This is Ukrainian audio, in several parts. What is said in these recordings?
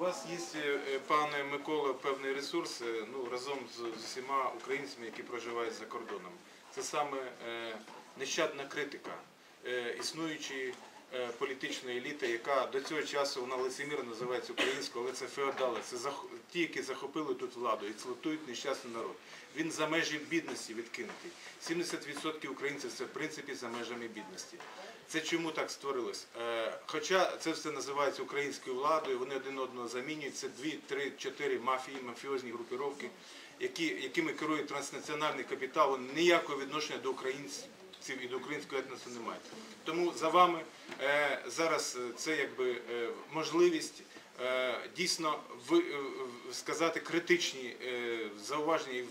У вас є, е, пане Микола, певний ресурс е, ну, разом з усіма українцями, які проживають за кордоном. Це саме е, нещадна критика існуючої політичної еліти, яка до цього часу вона лицемірно називається українською, але це феодали, це ті, які захопили тут владу і експлуатують нещасний народ. Він за межі бідності відкинутий. 70% українців це в принципі за межами бідності. Це чому так створилось? Е, Хоча це все називається українською владою, вони один одного замінюють. Це дві, три, чотири мафії, мафіозні групіровки, які, якими керує транснаціональний капітал, вони ніякого відношення до українців і до українського етносу не мають. Тому за вами е, зараз е, це якби можливість дійсно сказати критичні зауваження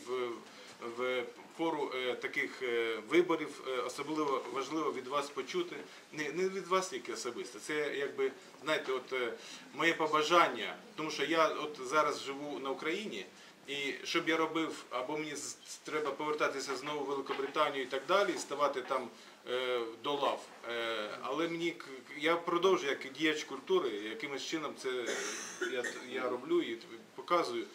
в пору е, таких е, виборів. Е, Особливо важливо від вас почути, не, від вас тільки особисто. Це якби знаєте, от моє побажання, тому що я от зараз живу на Україні. І щоб я робив, або мені треба повертатися знову в Великобританію і так далі, і ставати там до лав. Але мені я продовжую як діяч культури, якимось чином це я, я роблю і показую.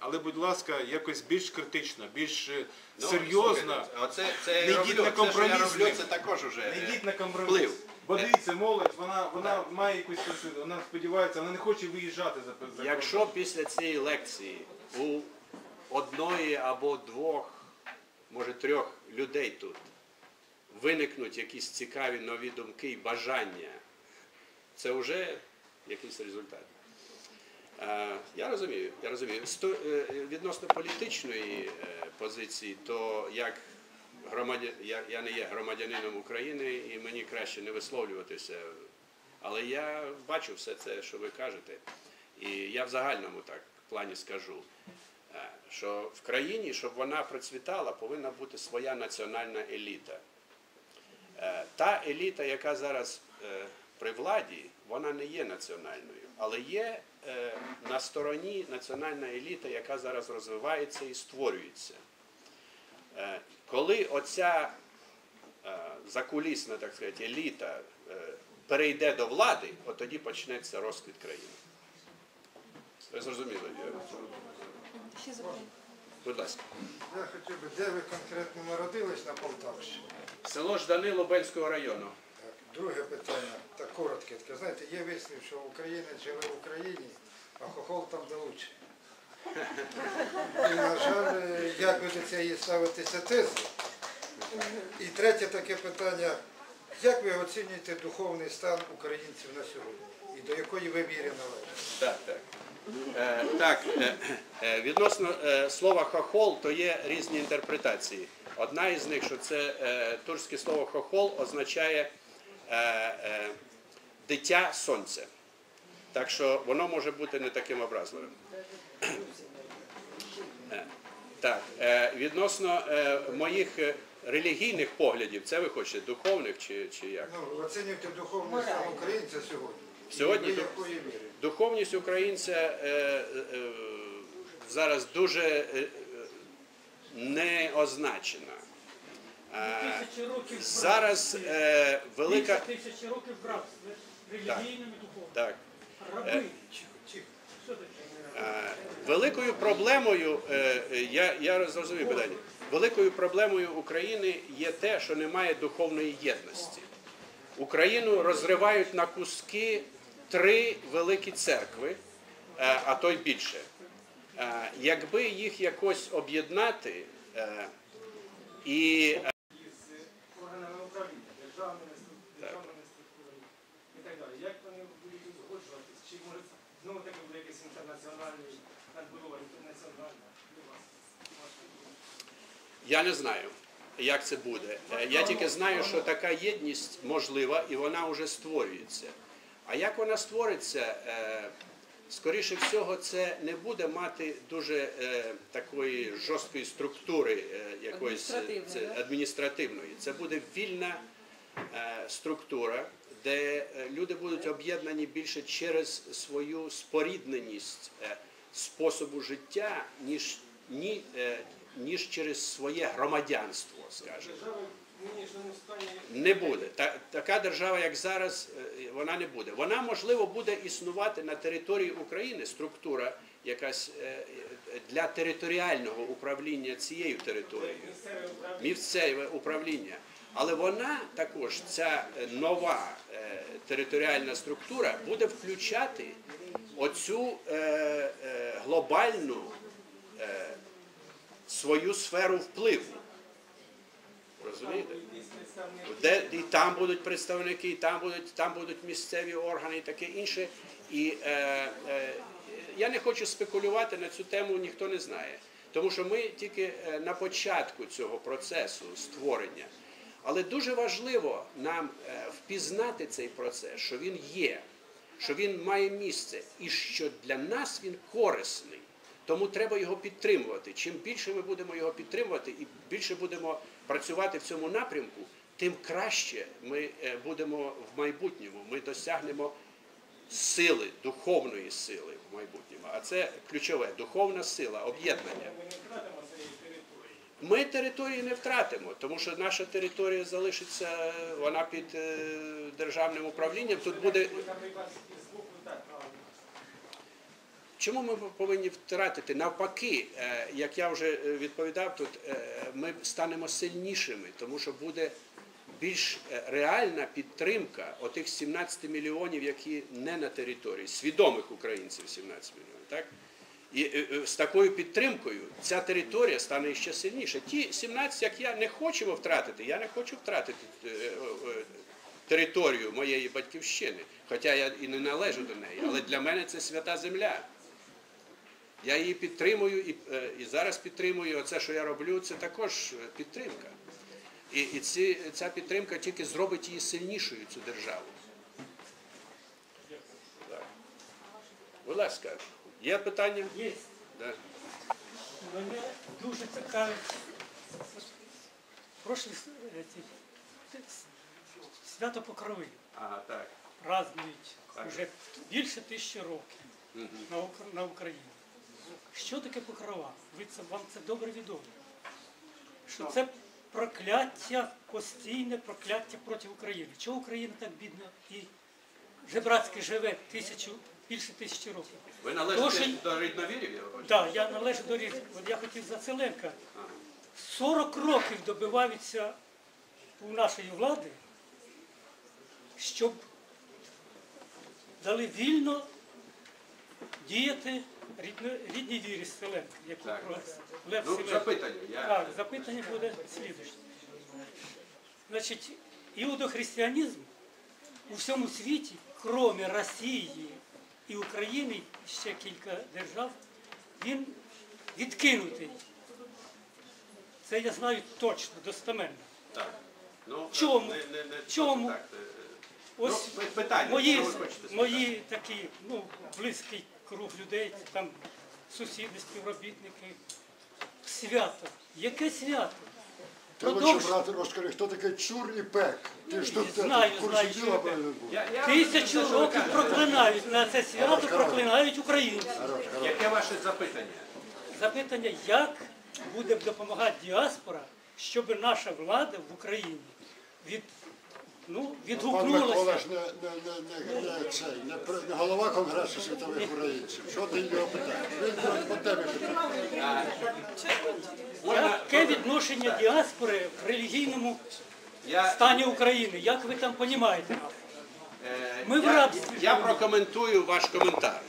Але, будь ласка, якось більш критично, більш е, Ну, серйозно. Оце це Не йдіть на Це, компроміс з це також уже. Не е, йдіть на компроміс. вплив. Бо дивіться, молодь, вона, вона має якусь вона сподівається, вона не хоче виїжджати за, за Якщо після цієї лекції у одної або двох, може трьох людей тут виникнуть якісь цікаві нові думки і бажання, це вже якийсь результат. Е, Я розумію, я розумію. Е, Відносно політичної е, позиції, то як громадя... я, не є громадянином України і мені краще не висловлюватися. Але я бачу все це, що ви кажете. І я в загальному так плані скажу, що в країні, щоб вона процвітала, повинна бути своя національна еліта. Та еліта, яка зараз при владі, вона не є національною, але є на стороні національна еліта, яка зараз розвивається і створюється. Е, Коли оця е, закулісна, так сказати, еліта е, перейде до влади, от тоді почнеться розквіт країни. Ви зрозуміли? Ще. Будь ласка. Я хотів би, де ви конкретно народились на Полтавщині? Село Ждани Лубенського району. Друге питання, так коротке. Таке, знаєте, є вислів, що українець живе в Україні, а хохол там де. І, на жаль, як ви до цієї ставитеся тези? І третє таке питання. Як ви оцінюєте духовний стан українців на сьогодні? І до якої ви вірі належите? Так, так. Е, так, е, е, відносно е, слова хохол, то є різні інтерпретації. Одна із них, що це е, турське слово хохол означає дитя сонця. Так що воно може бути не таким образливим. Е, Так, е, відносно е, моїх е, релігійних поглядів, це ви хочете, духовних чи, чи як? Ну, ви оцінюєте духовний українця сьогодні. Сьогодні І ви ду- якої віри? Духовність українця е, е, зараз дуже е, е, не означена. Е, Тисячі років зараз е, велика. Тисячі років в рабстві, релігійним і. Так, Раби. Е. Е, Великою проблемою, я, я зрозумів питання, великою проблемою України є те, що немає духовної єдності. Україну розривають на куски три великі церкви, а то й більше. Якби їх якось об'єднати і е, З органами управління, державними структурами, державними структурами і так далі. Як вони будуть узгоджуватись? Чи може знову таки буде інтернаціональний думка? Я не знаю, як це буде. Я тільки знаю, що така єдність можлива і вона вже створюється. А як вона створиться, е, скоріше всього, це не буде мати дуже е, такої жорсткої структури е, якоїсь Адміністративної, це, буде вільна структура, де е, люди будуть об'єднані більше через свою спорідненість е, способу життя, ніж, ні, е, ніж через своє громадянство, скажімо. Не буде. Та, така держава, як зараз, вона не буде. Вона, можливо, буде існувати на території України структура якась для територіального управління цією територією. місцеве управління. Але вона також, ця е, нова е, територіальна структура, буде включати оцю е, глобальну свою сферу впливу. Розумієте? І там будуть представники, і там будуть, там будуть місцеві органи і таке інше. І е, е, я не хочу спекулювати на цю тему, ніхто не знає. Тому що ми тільки на початку цього процесу створення. Але дуже важливо нам е, впізнати цей процес, що він є, що він має місце, і що для нас він корисний. Тому треба його підтримувати. Чим більше ми будемо його підтримувати і більше будемо працювати в цьому напрямку, тим краще ми е, будемо в майбутньому. Ми досягнемо сили, духовної сили в майбутньому. А це ключове духовна сила, об'єднання. Ми території. Не втратимо, тому що наша територія залишиться, вона під е, державним управлінням. Тут буде. Чому ми повинні втратити? Навпаки, е, як я вже е, відповідав тут, ми станемо сильнішими, тому що буде більш реальна підтримка отих 17 мільйонів, які не на території, свідомих українців 17 мільйонів. І е, е, з такою підтримкою ця територія стане ще сильніше. Ті 17, як я не хочемо втратити, я не хочу втратити е, територію моєї батьківщини, хоча я і не належу до неї, але для мене це свята земля. Я її підтримую і, і зараз підтримую. Оце, що я роблю, це також підтримка. І, і ці, ця підтримка тільки зробить її сильнішою, цю державу. Так. Будь ласка, є питання? Є. Да. Мене дуже цікавить. Прошлі е, свято Покрови А, так. празднують Так. вже більше тисячі років Мгм. на, Ук- на Україні. Що таке покрова? Ви це, вам це добре відомо. Що це прокляття, постійне прокляття проти України. Чого Україна так бідна і жебрацьки живе тисячу, більше тисячі років? Ви належите Тож до рідновірів, я? Так, я належу до різних. От я хотів за Целенка. 40 років добиваються у нашої влади, щоб дали вільно діяти рідно- рідній вірі Селенка, яку Так. про Лев Ну, Селенко. запитання. Я... Так, запитання буде слідуюче. Значить, іудохристиянізм у всьому світі, крім Росії і України, ще кілька держав, він відкинутий. Це я знаю точно, достеменно. Так. Ну, Чому? Не, не, не, Чому? Так, е, Ось ну, питання, мої, мої такі, ну, близький круг людей, там сусіди, співробітники. Свято. Яке свято? Продовж брат, розкажи, хто такий Чур і Пек? Ти ж тут Знаю, знаю, діла Чур і Пек. Я, я тисячу років проклинають на це свято, проклинають українців. Яке ваше запитання? Запитання, як буде допомагати діаспора, щоб наша влада в Україні від, ну, Пан. Микола ж не, не, не, не, не, цей, не, не голова Конгресу світових українців. Що ти його питаєш? Він по темі питає. Яке відношення діаспори в релігійному Я, стані України? Як ви там розумієте? е, Ми в я, рабстві я прокоментую ваш коментар.